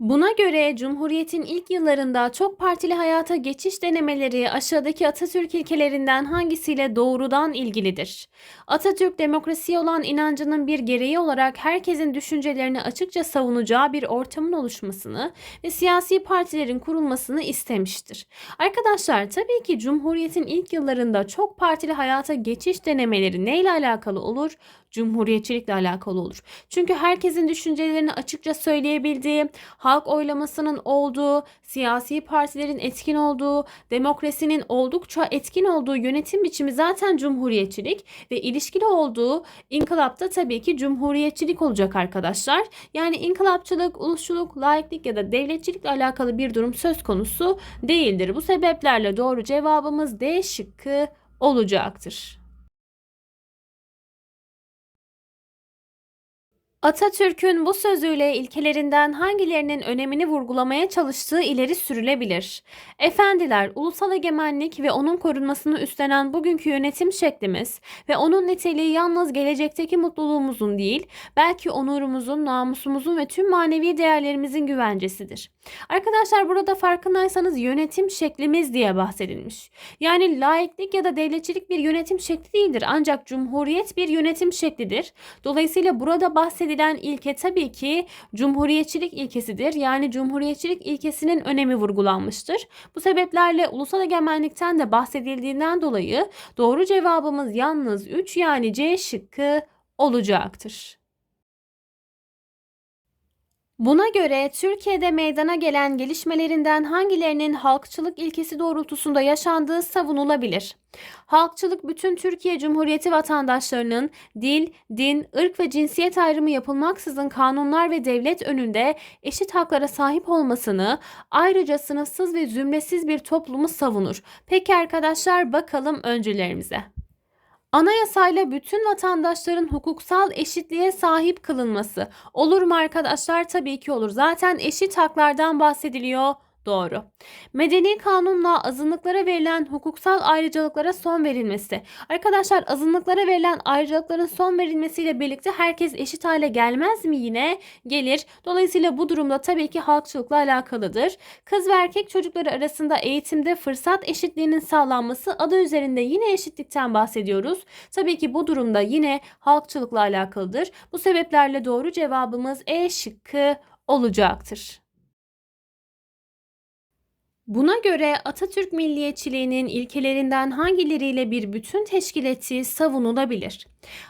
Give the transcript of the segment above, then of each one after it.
Buna göre Cumhuriyet'in ilk yıllarında çok partili hayata geçiş denemeleri aşağıdaki Atatürk ilkelerinden hangisiyle doğrudan ilgilidir? Atatürk demokrasiye olan inancının bir gereği olarak herkesin düşüncelerini açıkça savunacağı bir ortamın oluşmasını ve siyasi partilerin kurulmasını istemiştir. Arkadaşlar tabii ki Cumhuriyet'in ilk yıllarında çok partili hayata geçiş denemeleri neyle alakalı olur? Cumhuriyetçilikle alakalı olur. Çünkü herkesin düşüncelerini açıkça söyleyebildiği, halk oylamasının olduğu, siyasi partilerin etkin olduğu, demokrasinin oldukça etkin olduğu yönetim biçimi zaten cumhuriyetçilik ve ilişkili olduğu inkılapta tabii ki cumhuriyetçilik olacak arkadaşlar. Yani inkılapçılık, ulusçuluk, laiklik ya da devletçilikle alakalı bir durum söz konusu değildir. Bu sebeplerle doğru cevabımız D şıkkı olacaktır. Atatürk'ün bu sözüyle ilkelerinden hangilerinin önemini vurgulamaya çalıştığı ileri sürülebilir. Efendiler, ulusal egemenlik ve onun korunmasını üstlenen bugünkü yönetim şeklimiz ve onun niteliği yalnız gelecekteki mutluluğumuzun değil, belki onurumuzun, namusumuzun ve tüm manevi değerlerimizin güvencesidir. Arkadaşlar burada farkındaysanız yönetim şeklimiz diye bahsedilmiş. Yani laiklik ya da devletçilik bir yönetim şekli değildir ancak cumhuriyet bir yönetim şeklidir. Dolayısıyla burada bahsedilen ilke tabii ki cumhuriyetçilik ilkesidir. Yani cumhuriyetçilik ilkesinin önemi vurgulanmıştır. Bu sebeplerle ulusal egemenlikten de bahsedildiğinden dolayı doğru cevabımız yalnız 3 yani C şıkkı olacaktır. Buna göre Türkiye'de meydana gelen gelişmelerinden hangilerinin halkçılık ilkesi doğrultusunda yaşandığı savunulabilir? Halkçılık bütün Türkiye Cumhuriyeti vatandaşlarının dil, din, ırk ve cinsiyet ayrımı yapılmaksızın kanunlar ve devlet önünde eşit haklara sahip olmasını, ayrıca sınıfsız ve zümresiz bir toplumu savunur. Peki arkadaşlar bakalım öncülerimize. Anayasayla bütün vatandaşların hukuksal eşitliğe sahip kılınması. Olur mu arkadaşlar? Tabii ki olur. Zaten eşit haklardan bahsediliyor. Doğru. Medeni kanunla azınlıklara verilen hukuksal ayrıcalıklara son verilmesi. Arkadaşlar azınlıklara verilen ayrıcalıkların son verilmesiyle birlikte herkes eşit hale gelmez mi yine? Gelir. Dolayısıyla bu durumda tabii ki halkçılıkla alakalıdır. Kız ve erkek çocukları arasında eğitimde fırsat eşitliğinin sağlanması adı üzerinde yine eşitlikten bahsediyoruz. Tabii ki bu durumda yine halkçılıkla alakalıdır. Bu sebeplerle doğru cevabımız E şıkkı olacaktır. Buna göre Atatürk milliyetçiliğinin ilkelerinden hangileriyle bir bütün teşkil ettiği savunulabilir.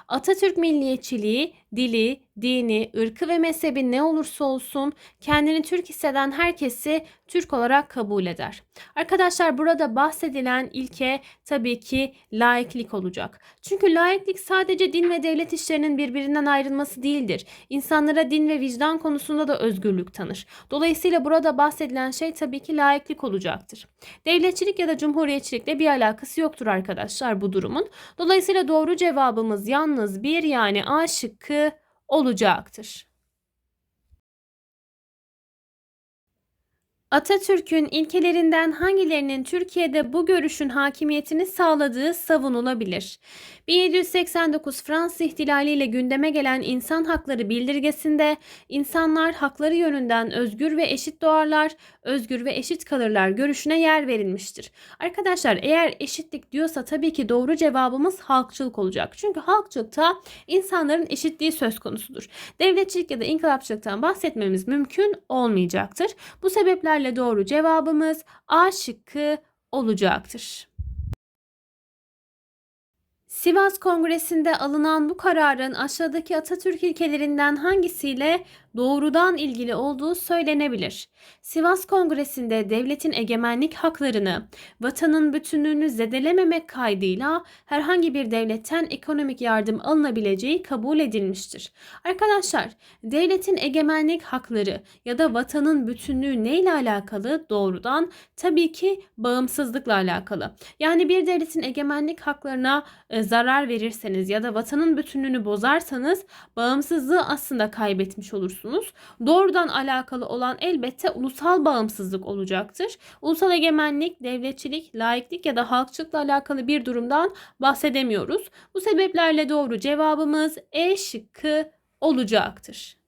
Atatürk milliyetçiliği dili, dini, ırkı ve mezhebi ne olursa olsun kendini Türk hisseden herkesi Türk olarak kabul eder. Arkadaşlar burada bahsedilen ilke tabii ki laiklik olacak. Çünkü laiklik sadece din ve devlet işlerinin birbirinden ayrılması değildir. İnsanlara din ve vicdan konusunda da özgürlük tanır. Dolayısıyla burada bahsedilen şey tabii ki laiklik olacaktır. Devletçilik ya da cumhuriyetçilikle bir alakası yoktur arkadaşlar bu durumun. Dolayısıyla doğru cevabımız yalnız bir yani A şıkkı olacaktır. Atatürk'ün ilkelerinden hangilerinin Türkiye'de bu görüşün hakimiyetini sağladığı savunulabilir? 1789 Fransız ihtilali ile gündeme gelen insan hakları bildirgesinde insanlar hakları yönünden özgür ve eşit doğarlar, özgür ve eşit kalırlar görüşüne yer verilmiştir. Arkadaşlar eğer eşitlik diyorsa tabii ki doğru cevabımız halkçılık olacak. Çünkü halkçılıkta insanların eşitliği söz konusudur. Devletçilik ya da inkılapçılıktan bahsetmemiz mümkün olmayacaktır. Bu sebeplerle doğru cevabımız A şıkkı olacaktır. Sivas Kongresi'nde alınan bu kararın aşağıdaki Atatürk ilkelerinden hangisiyle doğrudan ilgili olduğu söylenebilir. Sivas Kongresi'nde devletin egemenlik haklarını, vatanın bütünlüğünü zedelememek kaydıyla herhangi bir devletten ekonomik yardım alınabileceği kabul edilmiştir. Arkadaşlar, devletin egemenlik hakları ya da vatanın bütünlüğü neyle alakalı? Doğrudan tabii ki bağımsızlıkla alakalı. Yani bir devletin egemenlik haklarına e, zarar verirseniz ya da vatanın bütünlüğünü bozarsanız bağımsızlığı aslında kaybetmiş olursunuz. Doğrudan alakalı olan elbette ulusal bağımsızlık olacaktır. Ulusal egemenlik, devletçilik, laiklik ya da halkçılıkla alakalı bir durumdan bahsedemiyoruz. Bu sebeplerle doğru cevabımız E şıkkı olacaktır.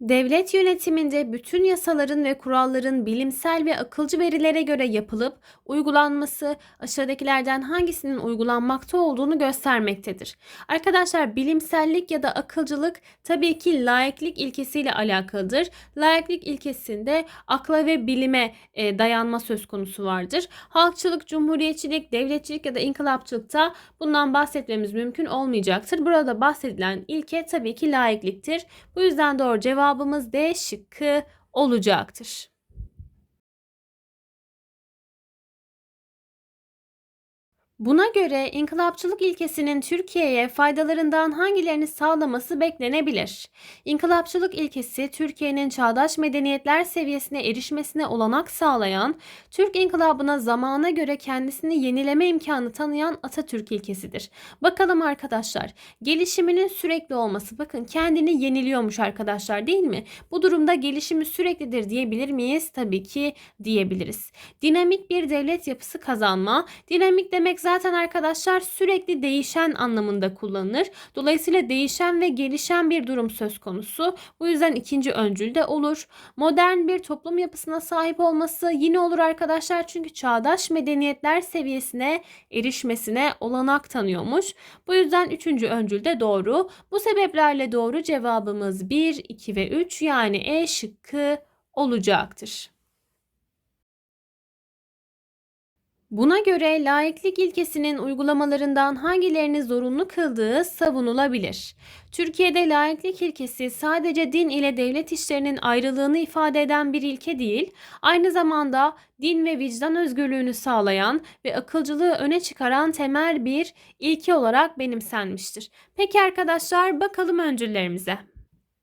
Devlet yönetiminde bütün yasaların ve kuralların bilimsel ve akılcı verilere göre yapılıp uygulanması aşağıdakilerden hangisinin uygulanmakta olduğunu göstermektedir. Arkadaşlar bilimsellik ya da akılcılık tabii ki laiklik ilkesiyle alakalıdır. Laiklik ilkesinde akla ve bilime e, dayanma söz konusu vardır. Halkçılık, cumhuriyetçilik, devletçilik ya da inkılapçılıkta bundan bahsetmemiz mümkün olmayacaktır. Burada bahsedilen ilke tabii ki laikliktir. Bu yüzden doğru cevap cevabımız D şıkkı olacaktır. Buna göre inkılapçılık ilkesinin Türkiye'ye faydalarından hangilerini sağlaması beklenebilir? İnkılapçılık ilkesi Türkiye'nin çağdaş medeniyetler seviyesine erişmesine olanak sağlayan, Türk inkılabına zamana göre kendisini yenileme imkanı tanıyan Atatürk ilkesidir. Bakalım arkadaşlar, gelişiminin sürekli olması bakın kendini yeniliyormuş arkadaşlar değil mi? Bu durumda gelişimi süreklidir diyebilir miyiz? Tabii ki diyebiliriz. Dinamik bir devlet yapısı kazanma, dinamik demek zaten arkadaşlar sürekli değişen anlamında kullanılır. Dolayısıyla değişen ve gelişen bir durum söz konusu. Bu yüzden ikinci öncül de olur. Modern bir toplum yapısına sahip olması yine olur arkadaşlar. Çünkü çağdaş medeniyetler seviyesine erişmesine olanak tanıyormuş. Bu yüzden üçüncü öncül de doğru. Bu sebeplerle doğru cevabımız 1, 2 ve 3 yani E şıkkı olacaktır. Buna göre laiklik ilkesinin uygulamalarından hangilerini zorunlu kıldığı savunulabilir. Türkiye'de laiklik ilkesi sadece din ile devlet işlerinin ayrılığını ifade eden bir ilke değil, aynı zamanda din ve vicdan özgürlüğünü sağlayan ve akılcılığı öne çıkaran temel bir ilke olarak benimsenmiştir. Peki arkadaşlar bakalım öncüllerimize.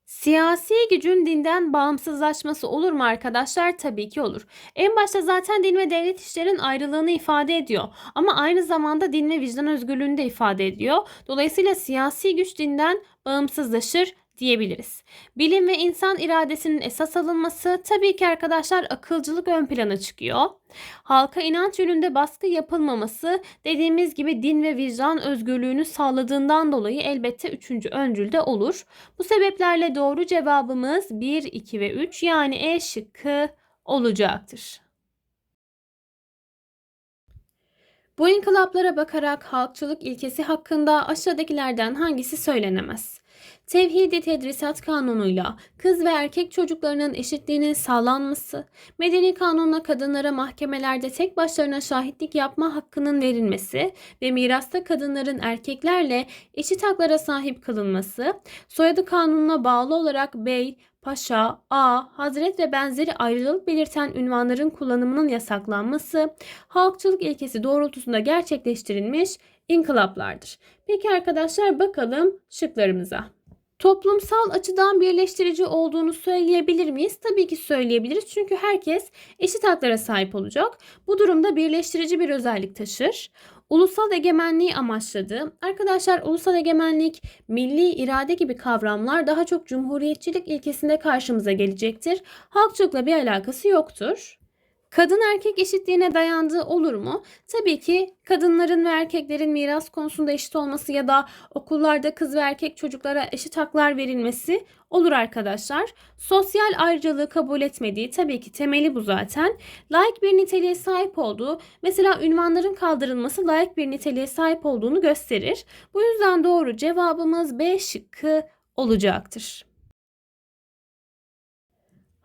Siyasi gücün dinden bağımsızlaşması olur mu arkadaşlar? Tabii ki olur. En başta zaten din ve devlet işlerin ayrılığını ifade ediyor. Ama aynı zamanda din ve vicdan özgürlüğünü de ifade ediyor. Dolayısıyla siyasi güç dinden bağımsızlaşır diyebiliriz. Bilim ve insan iradesinin esas alınması tabii ki arkadaşlar akılcılık ön plana çıkıyor. Halka inanç yönünde baskı yapılmaması dediğimiz gibi din ve vicdan özgürlüğünü sağladığından dolayı elbette üçüncü öncülde olur. Bu sebeplerle doğru cevabımız 1, 2 ve 3 yani E şıkkı olacaktır. Bu inkılaplara bakarak halkçılık ilkesi hakkında aşağıdakilerden hangisi söylenemez? Tevhidi Tedrisat Kanunu'yla kız ve erkek çocuklarının eşitliğinin sağlanması, medeni kanunla kadınlara mahkemelerde tek başlarına şahitlik yapma hakkının verilmesi ve mirasta kadınların erkeklerle eşit haklara sahip kılınması, soyadı kanununa bağlı olarak bey, paşa, a, hazret ve benzeri ayrılık belirten ünvanların kullanımının yasaklanması, halkçılık ilkesi doğrultusunda gerçekleştirilmiş inkılaplardır. Peki arkadaşlar bakalım şıklarımıza. Toplumsal açıdan birleştirici olduğunu söyleyebilir miyiz? Tabii ki söyleyebiliriz. Çünkü herkes eşit haklara sahip olacak. Bu durumda birleştirici bir özellik taşır. Ulusal egemenliği amaçladı. Arkadaşlar ulusal egemenlik, milli irade gibi kavramlar daha çok cumhuriyetçilik ilkesinde karşımıza gelecektir. Halkçılıkla bir alakası yoktur. Kadın erkek eşitliğine dayandığı olur mu? Tabii ki kadınların ve erkeklerin miras konusunda eşit olması ya da okullarda kız ve erkek çocuklara eşit haklar verilmesi olur arkadaşlar. Sosyal ayrıcalığı kabul etmediği tabii ki temeli bu zaten. Layık bir niteliğe sahip olduğu mesela ünvanların kaldırılması layık bir niteliğe sahip olduğunu gösterir. Bu yüzden doğru cevabımız B şıkkı olacaktır.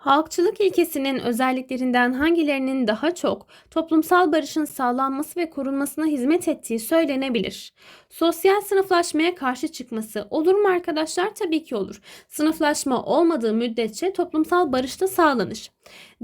Halkçılık ilkesinin özelliklerinden hangilerinin daha çok toplumsal barışın sağlanması ve korunmasına hizmet ettiği söylenebilir. Sosyal sınıflaşmaya karşı çıkması olur mu arkadaşlar? Tabii ki olur. Sınıflaşma olmadığı müddetçe toplumsal barış da sağlanır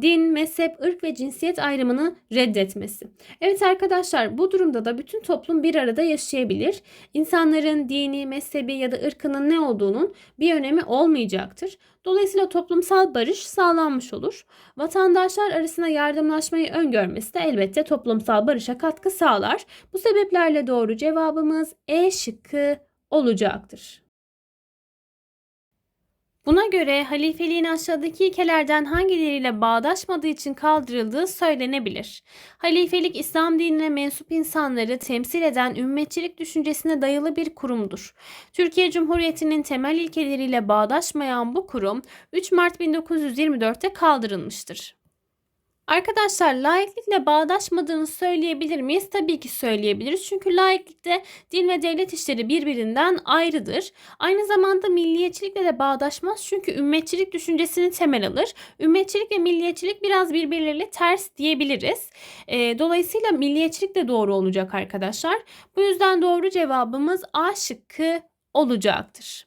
din, mezhep, ırk ve cinsiyet ayrımını reddetmesi. Evet arkadaşlar bu durumda da bütün toplum bir arada yaşayabilir. İnsanların dini, mezhebi ya da ırkının ne olduğunun bir önemi olmayacaktır. Dolayısıyla toplumsal barış sağlanmış olur. Vatandaşlar arasında yardımlaşmayı öngörmesi de elbette toplumsal barışa katkı sağlar. Bu sebeplerle doğru cevabımız E şıkkı olacaktır. Buna göre halifeliğin aşağıdaki ilkelerden hangileriyle bağdaşmadığı için kaldırıldığı söylenebilir. Halifelik İslam dinine mensup insanları temsil eden ümmetçilik düşüncesine dayalı bir kurumdur. Türkiye Cumhuriyeti'nin temel ilkeleriyle bağdaşmayan bu kurum 3 Mart 1924'te kaldırılmıştır. Arkadaşlar laiklikle bağdaşmadığını söyleyebilir miyiz? Tabii ki söyleyebiliriz. Çünkü laiklikte din ve devlet işleri birbirinden ayrıdır. Aynı zamanda milliyetçilikle de bağdaşmaz. Çünkü ümmetçilik düşüncesini temel alır. Ümmetçilik ve milliyetçilik biraz birbirleriyle ters diyebiliriz. Ee, dolayısıyla milliyetçilik de doğru olacak arkadaşlar. Bu yüzden doğru cevabımız A şıkkı olacaktır.